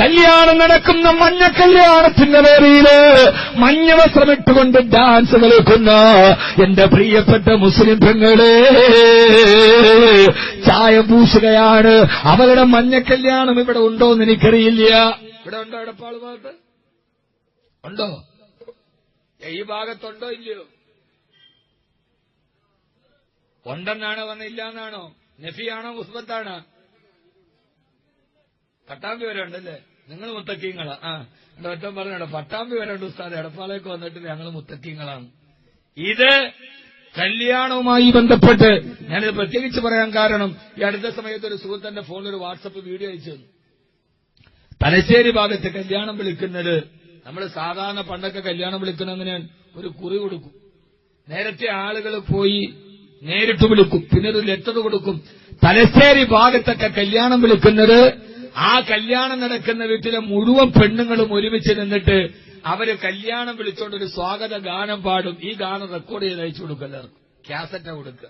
കല്യാണം നടക്കുന്ന മഞ്ഞ കല്യാണത്തിന്റെ പേരിൽ മഞ്ഞ വസ്ത്രമിട്ടുകൊണ്ട് ഡാൻസ് കളിക്കുന്ന എന്റെ പ്രിയപ്പെട്ട മുസ്ലിം പെങ്ങളെ ചായ പൂശുകയാണ്. അവരുടെ മഞ്ഞ കല്യാണം ഇവിടെ ഉണ്ടോ എന്ന് എനിക്കറിയില്ല. ഇവിടെ ഉണ്ടോ എടപ്പാൾ ഭാഗത്ത്? ഉണ്ടോ? ഈ ഭാഗത്തുണ്ടോ ഇല്ലയോ? ഉണ്ടെന്നാണോ വന്നില്ല എന്നാണോ നഫിയാണോ മുസ്ബത്താണോ? പട്ടാമ്പി വരെ ഉണ്ടല്ലേ? നിങ്ങൾ മുത്തക്കീങ്ങളാ. ആ എന്റെ ഒറ്റം പറഞ്ഞോ പട്ടാമ്പി വരെ ഉണ്ട് ഉസ്താദ്. എടപ്പാളേക്ക് വന്നിട്ട് ഞങ്ങൾ മുത്തക്കീങ്ങളാണ്. ഇത് കല്യാണവുമായി ബന്ധപ്പെട്ട് ഞാനിത് പ്രത്യേകിച്ച് പറയാൻ കാരണം ഈ അടുത്ത സമയത്ത് ഒരു സുഹൃത്തിന്റെ ഫോണിൽ ഒരു വാട്സപ്പ് വീഡിയോ അയച്ചു തലശ്ശേരി ഭാഗത്ത് കല്യാണം വിളിക്കുന്നത് നമ്മൾ സാധാരണ പണ്ടൊക്കെ കല്യാണം വിളിക്കുന്ന അങ്ങനെയാണ് ഒരു കുറി കൊടുക്കും. നേരത്തെ ആളുകൾ പോയി നേരിട്ട് വിളിക്കും. പിന്നെ ഒരു ലെറ്റർ കൊടുക്കും. തലശ്ശേരി ഭാഗത്തൊക്കെ കല്യാണം വിളിക്കുന്നത് ആ കല്യാണം നടക്കുന്ന വീട്ടിലെ മുഴുവൻ പെണ്ണുങ്ങളും ഒരുമിച്ച് നിന്നിട്ട് അവർ കല്യാണം വിളിച്ചോണ്ട് ഒരു സ്വാഗത ഗാനം പാടും. ഈ ഗാനം റെക്കോർഡ് ചെയ്ത് അയച്ചു കൊടുക്കും ക്യാസറ്റ കൊടുക്കുക.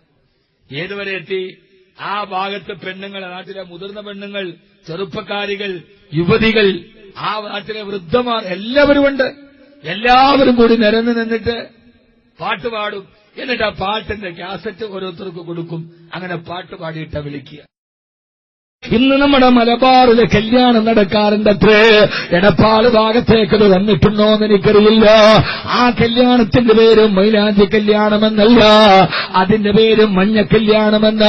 ഏതുവരെ എത്തി? ആ ഭാഗത്ത് പെണ്ണുങ്ങൾ നാട്ടിലെ മുതിർന്ന പെണ്ണുങ്ങൾ ചെറുപ്പക്കാരികൾ യുവതികൾ ആ നാട്ടിലെ വൃദ്ധമാർ എല്ലാവരും ഉണ്ട്. എല്ലാവരും കൂടി നിരന്ന് നിന്നിട്ട് പാട്ട് പാടും. എന്നിട്ട് ആ പാട്ടിന്റെ കാസറ്റ് ഓരോരുത്തർക്ക് കൊടുക്കും. അങ്ങനെ പാട്ട് പാടിയിട്ട വിളിക്കുക. ഇന്ന് നമ്മുടെ മലബാറിലെ കല്യാണം നടക്കാറുണ്ട് അത്രേ എടപ്പാൾ ഭാഗത്തേക്ക് അത് വന്നിട്ടുണ്ടോ എന്ന് എനിക്കറിയില്ല. ആ കല്യാണത്തിന്റെ പേര് മൈലാഞ്ചി കല്യാണമെന്നല്ല. അതിന്റെ പേര് മഞ്ഞ കല്യാണമെന്ന.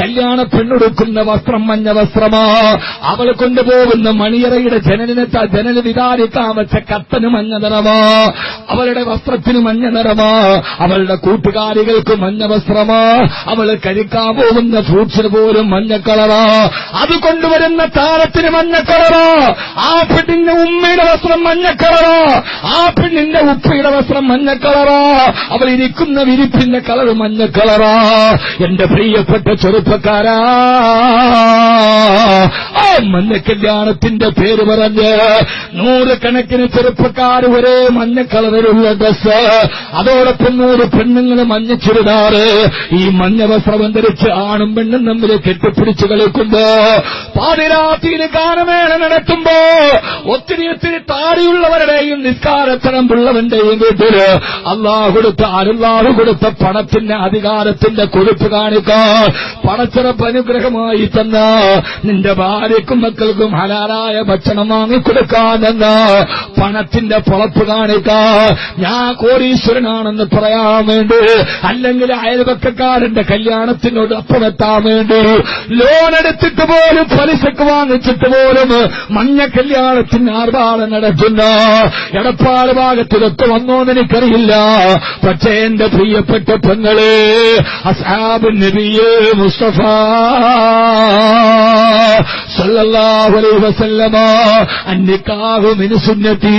കല്യാണ പെണ്ണുടുക്കുന്ന വസ്ത്രം മഞ്ഞ വസ്ത്രമാ. അവൾ കൊണ്ടുപോകുന്ന മണിയറയുടെ ജനലിനെ ജനൽ വിതാരിക്കാൻ വെച്ച കത്തന് മഞ്ഞ നിറമാ. അവളുടെ വസ്ത്രത്തിന് മഞ്ഞ നിറമാ. അവളുടെ കൂട്ടുകാരികൾക്ക് മഞ്ഞ വസ്ത്രമാ. അവൾ കഴിക്കാൻ പോകുന്ന ഫ്രൂട്ട്സിന് പോലും മഞ്ഞ കളറാ. അത് കൊണ്ടുവരുന്ന താരത്തിന് മഞ്ഞക്കളറോ ആ പെണ്ണിന്റെ ഉമ്മയുടെ വസ്ത്രം മഞ്ഞക്കളറോ ആ പെണ്ണിന്റെ ഉപ്പയുടെ വസ്ത്രം മഞ്ഞക്കളറോ അവൾ ഇരിക്കുന്ന വിരിപ്പിന്റെ കളർ മഞ്ഞക്കളറോ എന്റെ പ്രിയപ്പെട്ട ചെറുപ്പക്കാരാ ആ മഞ്ഞ കല്യാണത്തിന്റെ പേര് പറഞ്ഞ് നൂറുകണക്കിന് ചെറുപ്പക്കാർ ഒരേ മഞ്ഞ കളറിലുള്ള ഡ്രസ് അതോടൊപ്പം നൂറ് പെണ്ണുങ്ങൾ മഞ്ഞ ചുരിദാറ്. ഈ മഞ്ഞ വസ്ത്രം ധരിച്ച് ആണും പെണ്ണും തമ്മിൽ കെട്ടിപ്പിടിച്ച് കളിക്കുമ്പോ പാതിരാത്രിയിൽ ഗാനമേള നടത്തുമ്പോ ഒത്തിരി ഒത്തിരി താടിയുള്ളവരുടെയും നിസ്കാരത്തരം പിള്ളവന്റെയും വീട്ടിൽ അള്ളാഹു കൊടുത്ത അരുള്ളാഹു കൊടുത്ത പണത്തിന്റെ അധികാരത്തിന്റെ കൊഴുപ്പ് കാണിക്കാൻ പണച്ചിറപ്പ് അനുഗ്രഹമായി തന്ന. നിന്റെ ഭാര്യക്കും മക്കൾക്കും ഹലാലായ ഭക്ഷണം വാങ്ങിക്കൊടുക്കാനെന്ന പണത്തിന്റെ പുളപ്പ് കാണിക്കാ. ഞാൻ കോടീശ്വരനാണെന്ന് പറയാൻ വേണ്ടി അല്ലെങ്കിൽ അയൽപക്കക്കാരന്റെ കല്യാണത്തിനോട് എത്താൻ വേണ്ടി ലോൺ എടുത്തിട്ട് പോലും പലിശക്ക് വാങ്ങിച്ചിട്ട് പോലും മഞ്ഞ കല്യാണത്തിന് ആർഭാടം നടത്തുന്ന എടപ്പാട് ഭാഗത്തിലൊക്കെ വന്നോന്ന് എനിക്കറിയില്ല. പക്ഷേ എന്റെ പ്രിയപ്പെട്ട പെങ്ങളെ അസാബ് നബിയേ മുസ്തഫ സല്ലല്ലാഹു അലൈഹി വസല്ലമ അന്നിക്കാഹു മിൻ സുന്നത്തി.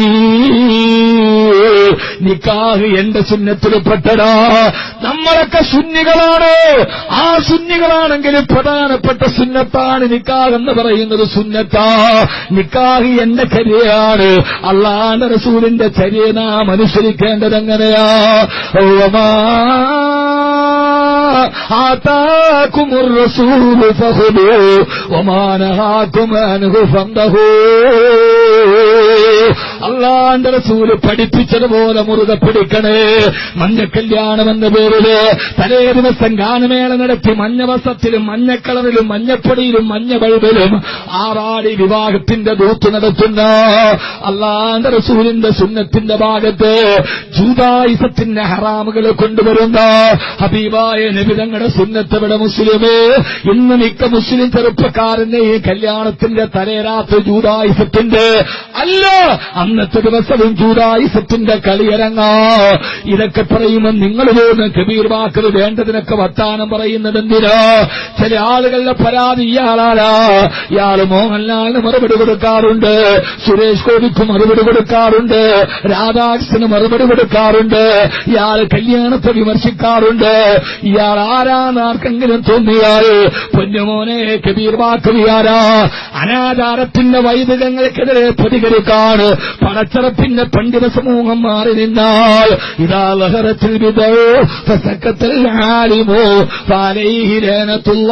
നിക്കാഹ് എന്റെ സുന്നത്തിൽ പെട്ടടാ. നമ്മളൊക്കെ സുന്നികളാണ്. ആ സുന്നികളാണെങ്കിൽ പ്രധാനപ്പെട്ട സുന്നത്താണ് നിക്കാഹ് എന്ന് പറയുന്നത് സുന്നത്താ നിക്കാഹ് എന്റെ ചര്യയാണ് അള്ളാന്റെ റസൂലിന്റെ ചര്യ നാം അനുസരിക്കേണ്ടത് എങ്ങനെയാ ഓമാ آتاكم الرسول فخذوه وما نهاكم عنه فانتهوا അള്ളാന്റെ റസൂൽ പഠിപ്പിച്ചതുപോലെ മുറുകെ പിടിക്കണേ. മഞ്ഞ കല്യാണം എന്ന പേരിൽ തലേ ദിവസം ഗാനമേള നടത്തി മഞ്ഞ വസ്ത്രത്തിലും മഞ്ഞക്കളറിലും മഞ്ഞപ്പൊടിയിലും മഞ്ഞ ബൾബിലും ആറാടി വിവാഹത്തിന്റെ ദൂത്ത് നടത്തുന്ന അള്ളാന്റെ റസൂലിന്റെ സുന്നത്തിന്റെ ഭാഗത്ത് ജൂതായുസത്തിന്റെ ഹറാമുകൾ കൊണ്ടുവരുന്ന ഹബീബായ നബിതങ്ങളുടെ സുന്നത്തവിടെ മുസ്ലിമേ. ഇന്ന് മിക്ക മുസ്ലിം ചെറുപ്പക്കാരന്റെ ഈ കല്യാണത്തിന്റെ തലേരാത്ത് ജൂതായുസത്തിന്റെ അല്ല അന്നത്തെ ദിവസവും ജൂതായുസത്തിന്റെ കളിയരങ്ങ ഇതൊക്കെ പറയുമ്പോൾ നിങ്ങൾ പോകുന്ന കബീർ വാക്കൽ വേണ്ടതിനൊക്കെ വർത്താനം പറയുന്നത് എന്തിനാ? ചില ആളുകളുടെ പരാതി ഇയാളാലാ ഇയാൾ മോഹൻലാലിന് മറുപടി കൊടുക്കാറുണ്ട് സുരേഷ് ഗോപിക്ക് മറുപടി കൊടുക്കാറുണ്ട് രാധാകൃഷ്ണന് മറുപടി കൊടുക്കാറുണ്ട് ഇയാൾ കല്യാണത്തെ വിമർശിക്കാറുണ്ട്. ഇയാൾ ആരാന്ന് ആർക്കെങ്കിലും തോന്നിയാൽ പൊന്നുമോനെ കബീർ വാക്കവിയാരാ അനാചാരത്തിന്റെ വൈദികങ്ങൾക്കെതിരെ പ്രതികരിക്കും മുന്നറിയിപ്പാണ് പണ്ഡിത സമൂഹം മാറി നിന്നാൽ ഇതാ ലഹറത്തിൽ വിതോ ഫസക്കത്തിൽ ആലിമോ ഫാലൈഹിരനത്തുള്ള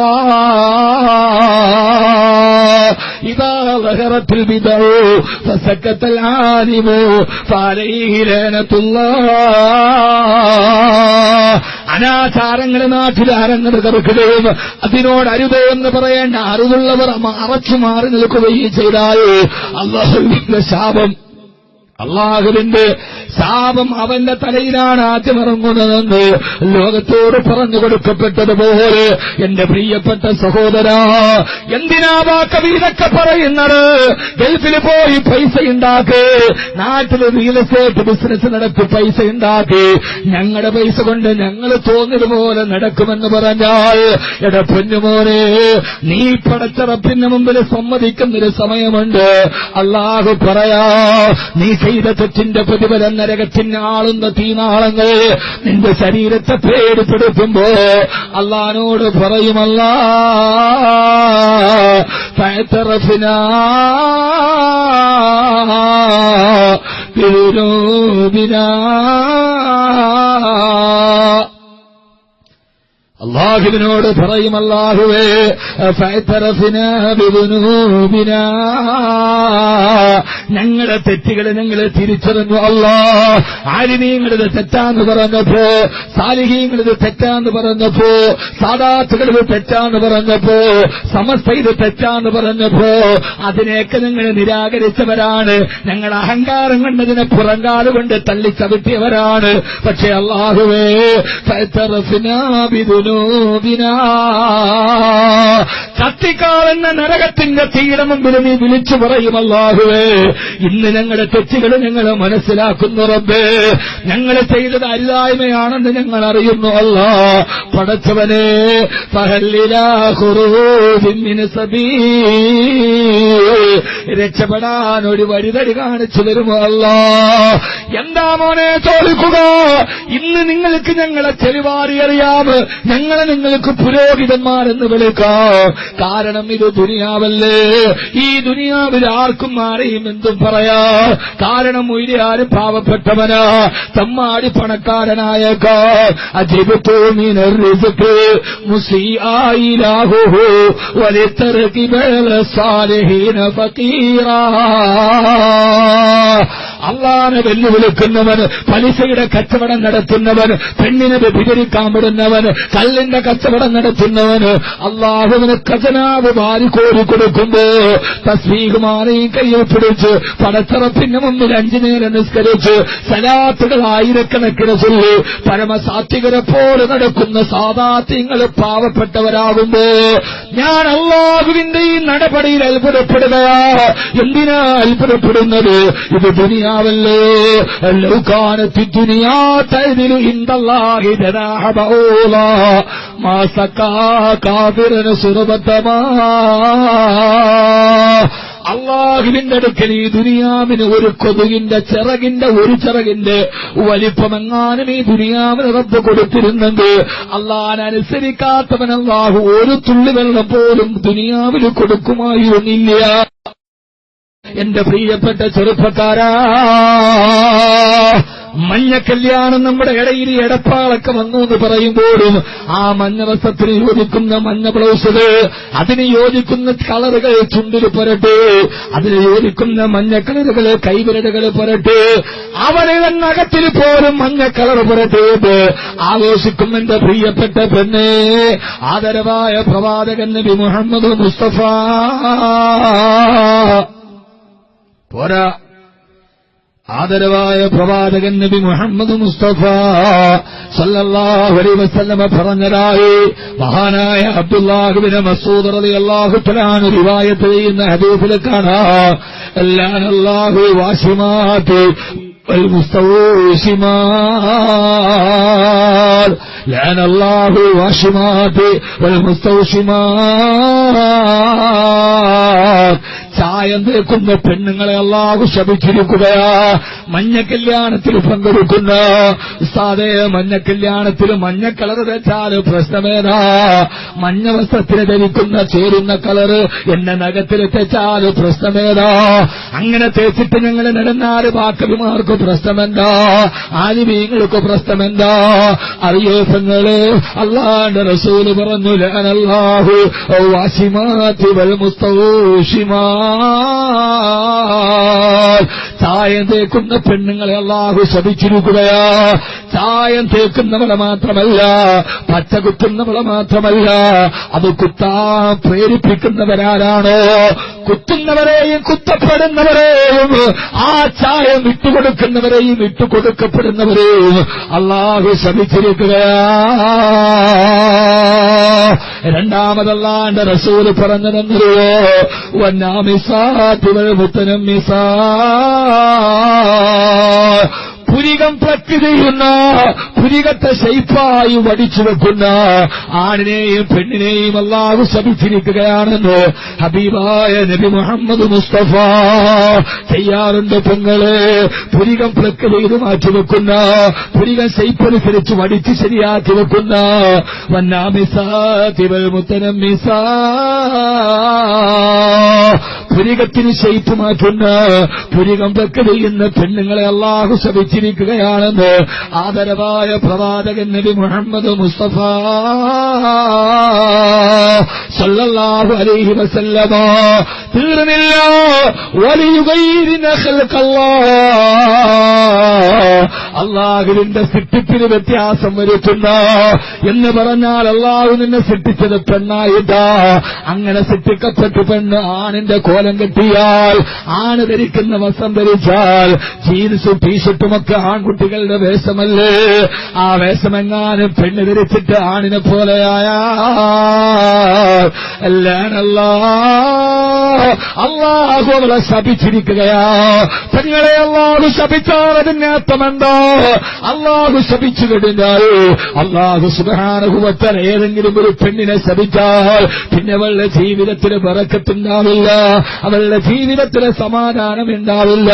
ഇതാ ലഹറത്തിൽ വിതോ ഫസക്കത്തിൽ ആലിമോ ഫാലൈഹിരനത്തുള്ള അനാചാരങ്ങൾ നാട്ടിലാരങ്ങൾ കറുക്കുകയും അതിനോട് അരുതേ എന്ന് പറയേണ്ട അറിവുള്ളവർ അറച്ചു മാറി നിൽക്കുകയും ചെയ്താൽ അള്ളാഹുവിന്റെ ശാപം അള്ളാഹുവിന്റെ ശാപം അവന്റെ തലയിലാണ് ആദ്യം ഇറങ്ങുന്നതെന്ന് ലോകത്തോട് പറഞ്ഞു കൊടുക്കപ്പെട്ടതുപോലെ എന്റെ പ്രിയപ്പെട്ട സഹോദര എന്തിനാവാ കവിതൊക്കെ പറയുന്നത്? ഗൾഫിൽ പോയി പൈസ ഉണ്ടാക്ക് നാട്ടിൽ റിയൽ എസ്റ്റേറ്റ് ബിസിനസ് നടത്തി പൈസ ഉണ്ടാക്കി. ഞങ്ങളുടെ പൈസ കൊണ്ട് ഞങ്ങൾ തോന്നിയതുപോലെ നടക്കുമെന്ന് പറഞ്ഞാൽ എടാ പൊന്നുമോനെ നീ പടച്ചറപ്പിന് മുമ്പിൽ സമ്മതിക്കുന്നൊരു സമയമുണ്ട്. അള്ളാഹു പറയാ നീ ചെയ്ത തെറ്റിന്റെ പ്രതിഫലം നരകത്തിന് ആളുന്ന തീനാളങ്ങൾ നിന്റെ ശരീരത്തെ പേടിപ്പെടുത്തുമ്പോ അള്ളഹാനോട് പറയുമല്ല അള്ളാഹുവിനോട് പറയും അള്ളാഹുവേ ഫൈത്തറഫിന ബിദുനൂബിനാ. ഞങ്ങളുടെ തെറ്റുകൾ ഞങ്ങൾ തിരിച്ചറിഞ്ഞു. അല്ല ആരിനീങ്ങളത് തെറ്റാന്ന് പറഞ്ഞപ്പോ സാലിഹീങ്ങളത് തെറ്റാന്ന് പറഞ്ഞപ്പോ സാദാത്തുകളത് തെറ്റാന്ന് പറഞ്ഞപ്പോ സമസ്ത ഇത് തെറ്റാന്ന് പറഞ്ഞപ്പോ അതിനെയൊക്കെ നിങ്ങൾ നിരാകരിച്ചവരാണ്. ഞങ്ങൾ അഹങ്കാരം കൊണ്ടതിനെ പുറങ്കാലുകൊണ്ട് തള്ളിച്ചവിട്ടിയവരാണ്. പക്ഷെ അള്ളാഹുവേ. കത്തിക്കാളെന്ന നരകത്തിന്റെ തീയുടെ മുമ്പിൽ നീ വിളിച്ചു പറയും അല്ലാഹുവേ. ഇന്ന് ഞങ്ങളുടെ തെറ്റുകൾ ഞങ്ങൾ മനസ്സിലാക്കുന്നു റബ്ബേ. ഞങ്ങൾ ചെയ്തത് അല്ലായ്മയാണെന്ന് ഞങ്ങൾ അറിയുന്നു അല്ല. പടച്ചവനെ. രക്ഷപ്പെടാൻ ഒരു വരിതടി കാണിച്ചു തരുമോ അല്ല? എന്താ മോനെ ചോദിക്കുക? ഇന്ന് നിങ്ങൾക്ക് ഞങ്ങളെ ചെരുവാരി അറിയാം. ഞങ്ങളെ നിങ്ങൾക്ക് പുരോഹിതന്മാരെന്ന് വിളിക്കാം. കാരണം ഇത് ദുനിയാവല്ലേ? ഈ ദുനിയാവിൽ ആർക്കും ആരെയും എന്തും പറയാ. കാരണം ഉയരാരും പാവപ്പെട്ടവനാ. തമ്മാടി പണക്കാരനായേക്കാ. അജിബത്തു മിനർ അള്ളാനെ വെല്ലുവിളിക്കുന്നവന് പലിശയുടെ കച്ചവടം നടത്തുന്നവന് പെണ്ണിനെ വ്യഭിചരിക്കാൻ വിടുന്നവന് കല്ലിന്റെ കച്ചവടം നടത്തുന്നവന് അള്ളാഹുവിന് ഖജനാവ് വാരിക്കോരി കൊടുക്കുമ്പോ തസ്വീകുമാരെയും കയ്യിൽ പിടിച്ച് പടച്ചറപ്പിന് മുമ്പിൽ അഞ്ചു നേരം നിസ്കരിച്ച് സലാത്തുകൾ ആയിരക്കണക്കിന് ചൊല്ലി പരമസാത്വികരെ പോലെ നടക്കുന്ന സാധാത്യങ്ങൾ പാവപ്പെട്ടവരാകുമ്പോ ഞാൻ അള്ളാഹുവിന്റെ ഈ നടപടിയിൽ അത്ഭുതപ്പെടുകയാ. എന്തിനാ അത്ഭുതപ്പെടുന്നത്? ഇത് ദുനിയാ അള്ളാഹുവിന്റെ അടുക്കൽ ഈ ദുനിയാവിന് ഒരു കൊതുകിന്റെ ചിറകിന്റെ ഒരു ചിറകിന്റെ വലിപ്പമെങ്ങാനും ഈ ദുനിയാവിന് റബ്ബ് കൊടുത്തിരുന്നെങ്കിൽ അള്ളാഹനുസരിക്കാത്തവൻ അള്ളാഹു ഒരു തുള്ളി വെള്ളം പോലും ദുനിയാവിന് കൊടുക്കുമായിരുന്നില്ല. എന്റെ പ്രിയപ്പെട്ട ചെറുപ്പക്കാരാ മഞ്ഞ കല്യാണം നമ്മുടെ ഇടയിൽ എടപ്പാളൊക്കെ വന്നു എന്ന് പറയുമ്പോഴും ആ മഞ്ഞ വസ്ത്രത്തിന് യോജിക്കുന്ന മഞ്ഞ ബ്ലൗസുകൾ അതിന് യോജിക്കുന്ന കളറുകൾ ചുണ്ടിൽ പുരട്ടെ അതിന് യോജിക്കുന്ന മഞ്ഞ കളറുകൾ കൈവിരലുകൾ പുരട്ടെ അവരുടെ നഖത്തിൽ പോലും മഞ്ഞ കളർ പുരട്ടേത് ആഘോഷിക്കും എന്റെ പ്രിയപ്പെട്ട പെണ്ണെ. ആദരവായ പ്രവാചകൻ നബി മുഹമ്മദ് മുസ്തഫ. പോരാ ആദരവായ പ്രവാചകൻ നബി മുഹമ്മദ് മുസ്തഫ സല്ലല്ലാഹു അലൈഹി വസല്ലമ പറഞ്ഞതായി മഹാനായ അബ്ദുല്ലാഹുബിന് മസൂദ് റളിയല്ലാഹു തആല റിവായത്ത് ചെയ്യുന്ന ഹദീസിൽ കാണാം അല്ലാഹു അല്ലാഹു വാശിമാത്ത് والمستوشمات لعن الله الواشمات والمستوشمات ചായം തേക്കുന്ന പെണ്ണുങ്ങളെ അള്ളാഹു ശപിച്ചിരിക്കുകയാ മഞ്ഞ കല്യാണത്തിൽ പങ്കെടുക്കുന്ന ഉസ്താദേ മഞ്ഞ കല്യാണത്തിൽ മഞ്ഞ കളർ തേച്ചാൽ പ്രശ്നമേതാ മഞ്ഞ വസ്ത്രത്തിന് ധരിക്കുന്ന ചേരുന്ന കളർ എന്റെ നഖത്തിൽ തെച്ചാൽ പ്രശ്നമേതാ അങ്ങനെ തേച്ചിട്ട് ഞങ്ങൾ നടന്നാൽ ബാക്കവിമാർക്ക് പ്രശ്നമെന്താ ആലിമീങ്ങൾക്ക് പ്രശ്നമെന്താ അറിയോ പെങ്ങൾ അള്ളാന്റെ റസൂൽ പറഞ്ഞു ലാനല്ലാഹു വാശിമാ ചായം തേക്കുന്ന പെണ്ണുങ്ങളെ അള്ളാഹു ശപിച്ചിരിക്കുകയാ. ചായം തേക്കുന്നവളെ മാത്രമല്ല പച്ച കുത്തുന്നവളെ മാത്രമല്ല അത് കുത്താൻ പ്രേരിപ്പിക്കുന്നവരാരാണോ? കുത്തുന്നവരെയും കുത്തപ്പെടുന്നവരെയും ആ ചായം വിട്ടുകൊടുക്കുന്നവരെയും വിട്ടുകൊടുക്കപ്പെടുന്നവരെയും അള്ളാഹു ശപിച്ചിരിക്കുകയാ. രണ്ടാമതല്ലാണ്ട് റസൂൽ പറഞ്ഞതെന്നറിയോ വന്നാമിസാത്തിവൾ മുത്തനം മിസാ പുരികം പ്ലക്ക് ചെയ്യുന്ന. പുരികത്തെ ശൈപ്പായി വടിച്ചു വെക്കുന്ന. ആണിനെയും പെണ്ണിനെയും അള്ളാഹു ശപിച്ചിരിക്കുകയാണെന്ന് ഹബീബായ നബി മുഹമ്മദ് മുസ്തഫ ചെയ്യാറുണ്ട് പെങ്ങൾ. പുരികം പ്ലക്ക് ചെയ്ത് മാറ്റി വെക്കുന്ന. പുരികം ശൈപ്പനുസരിച്ച് വടിച്ച് ശരിയാക്കി വെക്കുന്ന. വന്നാമിസാതിവൽ മുത്തനം മിസാ പുരികത്തിന് ശൈപ്പ് മാറ്റുന്ന. പുരികം പ്ലക്ക് ചെയ്യുന്ന പെണ്ണുങ്ങളെ അള്ളാഹു ശപിച്ചിരിക്കുകയാണെന്ന് ആദരവായ പ്രവാചകൻ നബി മുഹമ്മദ് മുസ്തഫ സല്ലല്ലാഹു അലൈഹി വസല്ലമ തീർന്നില്ല വലിയുകൈരിന അല്ലാഹുവിന്റെ സൃഷ്ടിപ്പിന് വ്യത്യാസം വരുത്തുന്ന എന്ന് പറഞ്ഞാൽ അള്ളാഹു നിന്നെ സൃഷ്ടിച്ചത് പെണ്ണായിട്ടാ. അങ്ങനെ സിട്ടിക്കപ്പെട്ട് പെണ്ണ് ആണിന്റെ കോലം കെട്ടിയാൽ ആണ് ധരിക്കുന്ന വസ്ത്രം ധരിച്ചാൽ ജീൻസും ടീഷർട്ടുമൊക്കെ ആൺകുട്ടികളുടെ വേഷമല്ലേ? ആ വേഷമെങ്ങാനും പെണ്ണ് ധരിച്ചിട്ട് ആണിനെ പോലെയായ അല്ലാണല്ലാ അള്ളാഹു അവളെ ശപിച്ചിരിക്കുകയാ. പെങ്ങളെ അള്ളാഹു ശപിച്ചാൽ അതിന്റെ അർത്ഥമെന്തോ അള്ളാഹു ശപിച്ചു കഴിഞ്ഞാൽ അള്ളാഹു സുഖാനുഭവത്താൽ ഏതെങ്കിലും ഒരു പെണ്ണിനെ ശപിച്ചാൽ പിന്നെ അവളുടെ ജീവിതത്തിന് പറക്കത്തുണ്ടാവില്ല അവളുടെ ജീവിതത്തിന് സമാധാനം ഉണ്ടാവില്ല.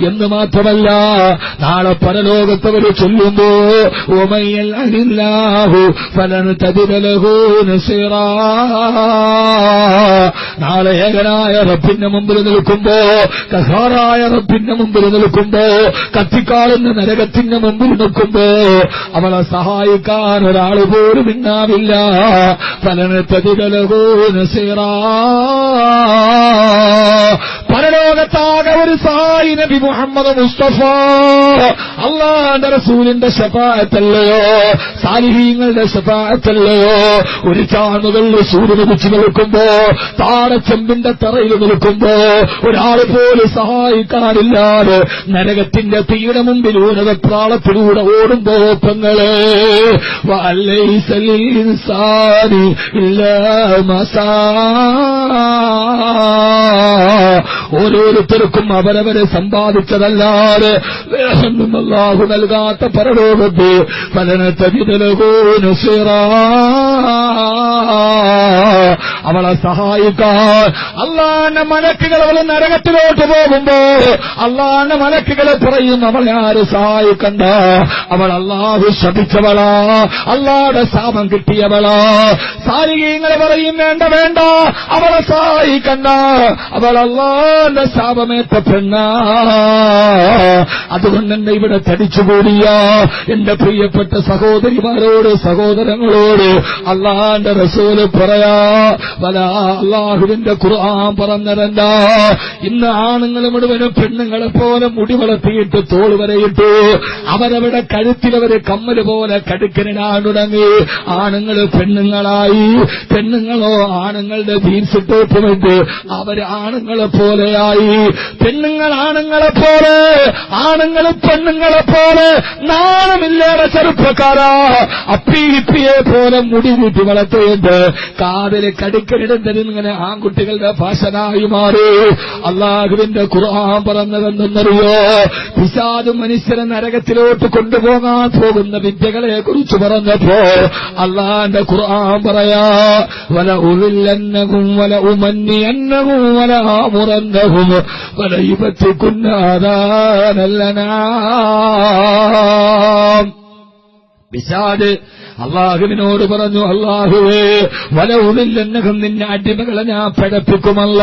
എന്ന് മാത്രമല്ല നാളെ പരലോകത്തവര് ചൊല്ലുമ്പോ ഓമയ്യൽ അനില്ലാഹു ഫലൻ തതിരലഹു നാളെ ഏകനായ റബ്ബിന്റെ മുമ്പിൽ നിൽക്കുമ്പോ കഹാറായ റബ്ബിന്റെ മുമ്പിൽ നിൽക്കുമ്പോ കത്തിക്കാളുന്ന നരകത്തിന്റെ മുമ്പിൽ നിൽക്കുമ്പോ അവളെ സഹായിക്കാൻ ഒരാൾ പോലും ഉണ്ടാവില്ല ഫലന് പ്രതികലകോ നസീറാ. നബി മുഹമ്മദ് മുസ്തഫ. അള്ളാന്റെ റസൂലിന്റെ ശപായത്തല്ലയോ സാലിഹീങ്ങളുടെ ശപായത്തല്ലയോ ഒരു ചാണുകളിൽ സൂര്യൻ ഉദിച്ചു നിൽക്കുമ്പോ താടച്ചെമ്പിന്റെ തറയിൽ നിൽക്കുമ്പോ ഒരാൾ പോലും സഹായിക്കാനില്ലാതെ നരകത്തിന്റെ തീയുടെ മുമ്പിൽ ഊനകപ്രാളത്തിലൂടെ ഓടുമ്പോ പെങ്ങൾ ഇല്ല മസാ ഓരോരുത്തർക്കും അവരവരെ സമ്പാദിച്ചതല്ലാതെ വേറൊന്നും അള്ളാഹു നൽകാത്ത പരലോകത്ത് പലനത്തതിരകോനുസിറാ അവളെ സഹായിക്കാൻ അള്ളാന്റെ മലക്കുകൾ അവൾ നരകത്തിലോട്ട് പോകുമ്പോ അള്ളാന്റെ മലക്കുകളെ പറയും അവളെ ആര് സഹായിക്കണ്ട? അവൾ അള്ളാഹു ശപിച്ചവളാ. അള്ളാടെ ശാപം കിട്ടിയവളാ. സാരികീങ്ങളെ പറയും വേണ്ട വേണ്ട അവളെ സഹായിക്കണ്ട. അവൾ അള്ളാന്റെ ശാപമേറ്റ പെണ്ണ. അതുകൊണ്ട് എന്നെ ഇവിടെ തടിച്ചുകൂടിയ എന്റെ പ്രിയപ്പെട്ട സഹോദരിമാരോട് സഹോദരങ്ങളോട് അള്ളാന്റെ റസൂൽ പറയാ വല അള്ളാഹുവിന്റെ ഖുർആൻ പറഞ്ഞതെന്താ ഇന്ന് ആണുങ്ങൾ മുഴുവനും പെണ്ണുങ്ങളെ പോലെ മുടി വളർത്തിയിട്ട് തോൾ വരെയിട്ടു അവരവിടെ കഴുത്തിലവര് കമ്മൽ പോലെ കടുക്കനിടാൻ തുടങ്ങി. ആണുങ്ങൾ പെണ്ണുങ്ങളായി. പെണ്ണുങ്ങളോ ആണുങ്ങളുടെ ജീൻസ് ടോപ്പുമിട്ട് അവർ ആണുങ്ങളെ പോലെയായി പെണ്ണുങ്ങൾ പെണ്ണുങ്ങൾ ആണുങ്ങളെ പോലെ ആണുങ്ങൾ പെണ്ണുങ്ങളെ പോലെ. നാണമില്ലേറെ ചെറുപ്പക്കാരാ. അപ്പീപ്പിയെ പോലെ മുടി വീട്ടി വളർത്തേണ്ട കാതിൽ കടിക്കലിടുന്നതിൽ ഇങ്ങനെ ആൺകുട്ടികളുടെ ഭാഷനായി മാറി. അള്ളാഹുവിന്റെ ഖുർആൻ പറഞ്ഞതെന്നറിയോ പിശാദ് മനുഷ്യരെ നരകത്തിലോട്ട് കൊണ്ടുപോകാൻ പോകുന്ന വിദ്യകളെ കുറിച്ച് പറഞ്ഞപ്പോ അള്ളാന്റെ ഖുർആൻ പറയാ വല ഉവില്ലന്നകും വല ഉമന്നിയെന്നകും വല ആമുറന്നകും വല لنا പിശാദ് അള്ളാഹുവിനോട് പറഞ്ഞു അള്ളാഹുവേ വലവുമില്ലെന്നകം നിന്റെ അടിമകളെ ഞാൻ പഴപ്പിക്കുമല്ല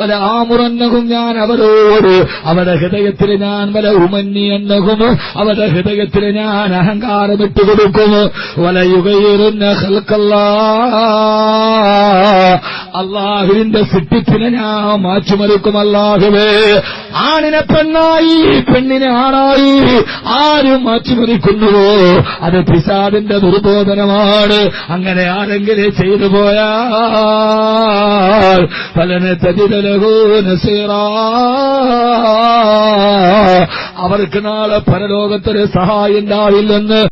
വല ആമുറന്നകും ഞാൻ അവരോട് അവരുടെ ഹൃദയത്തിൽ ഞാൻ വല ഉമന്നി എന്നകും അവരുടെ ഹൃദയത്തിൽ ഞാൻ അഹങ്കാരം ഇട്ടുകൊടുക്കും വല യുഗയിരുന്ന അള്ളാഹുവിന്റെ സിട്ടിപ്പിനെ ഞാൻ മാറ്റിമറിക്കും അല്ലാഹുവേ ആണിനെ പെണ്ണായി പെണ്ണിനെ ആണായി ആരും മാറ്റിമറിക്കുന്നുവോ അത് പിശാദിന്റെ ദുർബോധനമാണ്. അങ്ങനെ ആരെങ്കിലും ചെയ്തു പോയാൽ ഫലനെ തജിതലഹോ നസീറാ. അവർക്ക് നാളെ പരലോകത്തൊരു സഹായം ഉണ്ടാവില്ലെന്ന്